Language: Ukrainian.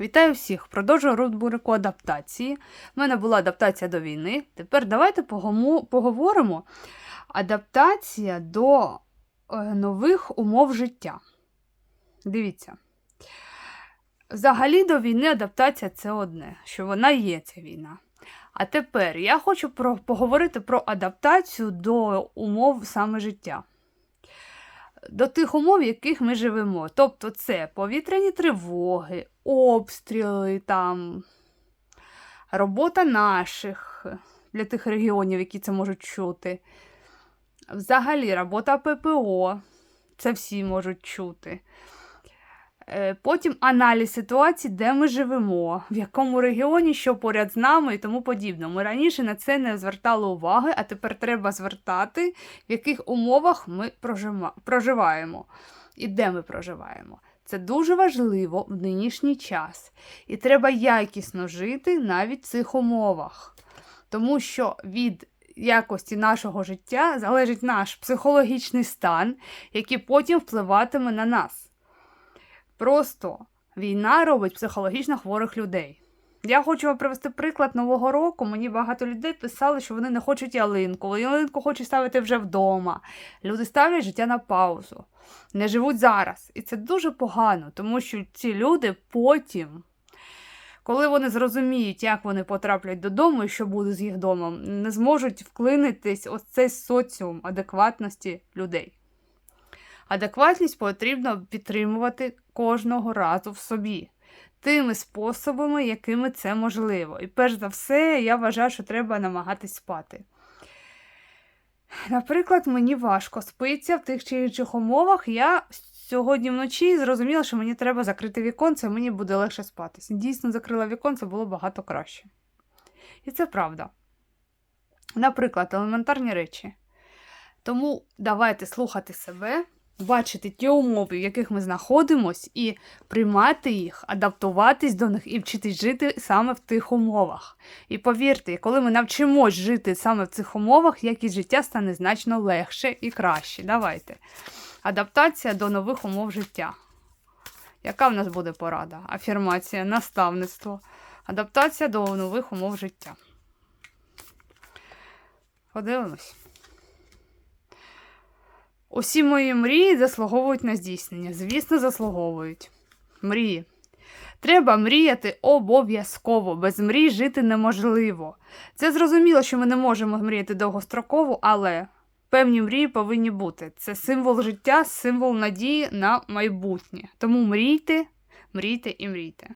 Вітаю всіх! Продовжую рубрику адаптації. У мене була адаптація до війни. Тепер давайте поговоримо. Адаптація до е, нових умов життя. Дивіться. Взагалі до війни адаптація це одне, що вона є ця війна. А тепер я хочу про, поговорити про адаптацію до умов саме життя. До тих умов, в яких ми живемо. Тобто це повітряні тривоги, обстріли, там, робота наших для тих регіонів, які це можуть чути. Взагалі, робота ППО, це всі можуть чути. Е, Потім аналіз ситуації, де ми живемо, в якому регіоні, що поряд з нами і тому подібне. Ми раніше на це не звертали уваги, а тепер треба звертати, в яких умовах ми проживаємо і де ми проживаємо. Це дуже важливо в нинішній час. І треба якісно жити навіть в цих умовах. Тому що від якості нашого життя залежить наш психологічний стан, який потім впливатиме на нас. Просто війна робить психологічно хворих людей. Я хочу вам привести приклад Нового року. Мені багато людей писали, що вони не хочуть ялинку. Ялинку хочуть ставити вже вдома. Люди ставлять життя на паузу, не живуть зараз. І це дуже погано, тому що ці люди потім, коли вони зрозуміють, як вони потраплять додому і що буде з їх домом, не зможуть вклинитись ось цей соціум адекватності людей. Адекватність потрібно підтримувати кожного разу в собі тими способами, якими це можливо. І перш за все, я вважаю, що треба намагатись спати. Наприклад, мені важко спиться в тих чи інших умовах. Я сьогодні вночі зрозуміла, що мені треба закрити віконце, мені буде легше спатися. Дійсно, закрила віконце, було багато краще. І це правда. Наприклад, елементарні речі. Тому давайте слухати себе, бачити ті умови, в яких ми знаходимось, і приймати їх, адаптуватись до них і вчитись жити саме в тих умовах. І повірте, коли ми навчимось жити саме в цих умовах, якість життя стане значно легше і краще. Давайте. Адаптація до нових умов життя. Яка в нас буде порада? Афірмація, наставництво. Адаптація до нових умов життя. Подивимось. Усі мої мрії заслуговують на здійснення. Звісно, заслуговують. Мрії. Треба мріяти обов'язково. Без мрій жити неможливо. Це зрозуміло, що ми не можемо мріяти довгостроково, але певні мрії повинні бути. Це символ життя, символ надії на майбутнє. Тому мрійте, мрійте і мрійте.